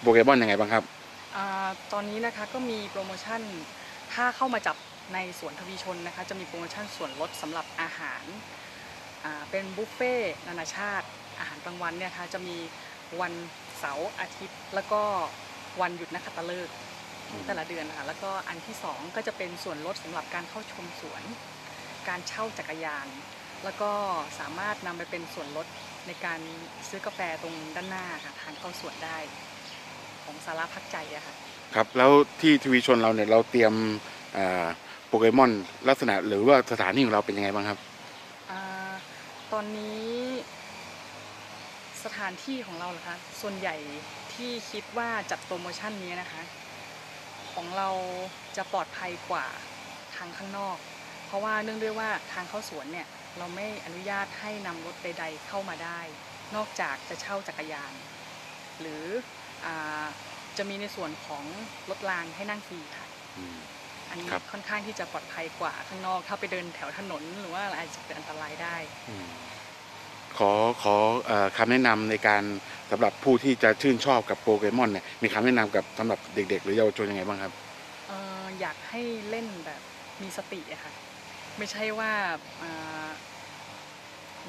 โปเกมอนยังไงบ้างครับอาตอนนี้นะคะก็มีโปรโมชั่นถ้าเข้ามาจับในสวนทวีชนนะคะจะมีโปรโมชั่นส่วนลดสำหรับอาหารอ่าเป็นบุฟเฟ่ต์นานาชาติ อาหารกลางวันเนี่ยคะจะมีวันเสาร์อาทิตย์ แล้วก็วันหยุดนักขัตฤกษ์ของแต่ละเดือนนะคะแล้วก็อันที่สองก็จะเป็นส่วนลดสำหรับการเข้าชมสวน การเช่าจักรยาน แล้วก็สามารถนำไปเป็นส่วนลดในการซื้อกาแฟตรงด้านหน้าค่ะทางเข้าสวนได้ ของสาราพักใจอะค่ะครับแล้วที่ทวีชนเราเนี่ยเราเตรียมอ่าโปเกมอนลักษณะหรือว่าสถานที่ของเราเป็นยังไงบ้างครับอาตอนนี้สถานที่ของเราเหรอคะส่วนใหญ่ที่คิดว่าจัดโปรโมชั่นนี้นะคะ ของเราจะปลอดภัยกว่าทางข้างนอก เพราะว่าเนื่องด้วยว่าทางเข้าสวนเนี่ยเราไม่อนุญาตให้นำรถใดๆเข้ามาได้ นอกจากจะเช่าจักรยาน หรืออา จะมีในส่วนของรถรางให้นั่งฟรีค่ะอันนี้ครับค่อนข้างที่จะปลอดภัยกว่าข้างนอกถ้าไปเดินแถวถนนหรือว่าอะไรอาจจะเกิดอันตรายได้ขอขอเอ่อคำแนะนำในการสำหรับผู้ที่จะชื่นชอบกับโปเกมอนเนี่ยมีคำแนะนำกับสำหรับเด็ก ๆ หรือเยาวชนยังไงบ้างครับเอ่ออยากให้เล่นแบบมีสติอะค่ะ ไม่ใช่ว่าอ่า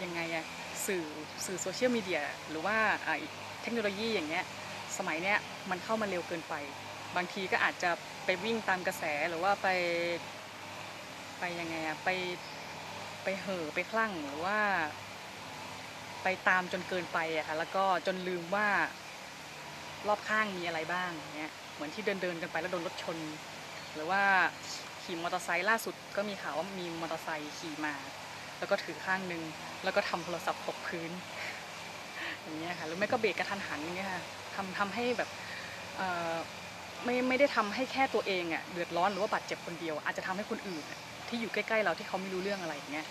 ยังไงอะสื่อสื่อโซเชียลมีเดียหรือว่าอ่าเทคโนโลยีอย่างเงี้ย สมัยเนี้ยมันเข้ามาเร็วเกินไป บางทีก็อาจจะไปวิ่งตามกระแสหรือว่าไปไปยังไงอะไปไปเห่อไปคลั่งหรือว่า ไปตามจนเกินไปอะค่ะแล้วก็จนลืมว่ารอบข้างมีอะไรบ้างอย่างเงี้ยเหมือนที่เดินเดินกันไปแล้วโดนรถชน หรือว่าขี่มอเตอร์ไซค์ล่าสุดก็มีข่าวว่ามีมอเตอร์ไซค์ขี่มา แล้วก็ถือข้างหนึง แล้วก็ทำโทรศัพท์ตกพื้นอย่างเงี้ยค่ะหรือไม่ก็เบรกกระทันหันอย่างเงี้ยค่ะ ทำทำให้แบบเอ่อไม่ไม่ได้ทำให้แค่ตัวเองอะเดือดร้อนหรือว่าบาดเจ็บคนเดียว อาจจะทำให้คนอื่นอะที่อยู่ใกล้ ๆ เราที่เขาไม่รู้เรื่องอะไรอย่างเงี้ย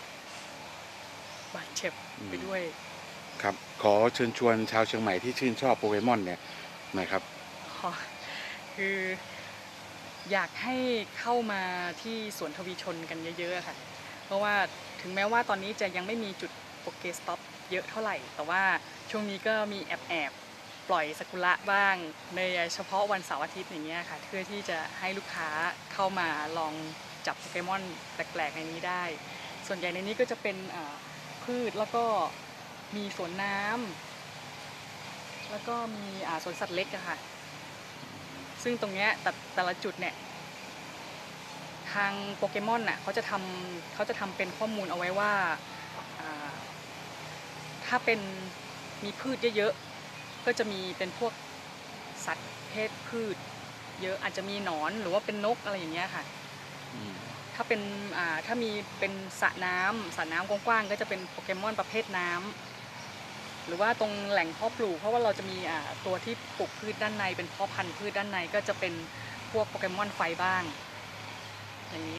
บาดเจ็บไปด้วย ครับ ขอเชิญชวนชาวเชียงใหม่ที่ชื่นชอบโปเกมอนเนี่ยหน่อยครับอ๋อคืออยากให้เข้ามาที่สวนทวีชนกันเยอะ ๆ ค่ะ เพราะว่าถึงแม้ว่าตอนนี้จะยังไม่มีจุดโปเกสต็อปเยอะเท่าไหร่ แต่ว่าช่วงนี้ก็มีแอบแอบๆ ปล่อยสกุระบ้าง ในเฉพาะวันเสาร์อาทิตย์อย่างเงี้ยค่ะเพื่อที่จะให้ลูกค้าเข้ามาลองจับโปเกมอนแปลกๆในนี้ได้ ส่วนใหญ่ในนี้ก็จะเป็นพืชแล้วก็มีสวนน้ำแล้วก็มีสวนสัตว์เล็กอะค่ะ ซึ่งตรงเนี้ยแต่แต่ละจุดเนี่ยทางโปเกมอนน่ะเขาจะทำเขาจะทำเป็นข้อมูลเอาไว้ว่าถ้าเป็นมีพืชเยอะ ก็จะมีเป็นพวกสัตว์เพศพืช เยอะอาจจะมีหนอนหรือว่าเป็นนกอะไรอย่างเงี้ยค่ะ ถ้าเป็นอ่าถ้ามีเป็นสระน้ำสระน้ำกว้างๆก็จะเป็นโปเกมอนประเภทน้ำหรือว่าตรงแหล่งเพาะปลูกเพราะว่าเราจะมีอ่าตัวที่ปลูกพืชด้านในเป็นเพาะพันธุ์พืชด้านในก็จะเป็นพวกโปเกมอนไฟบ้าง อย่างนี้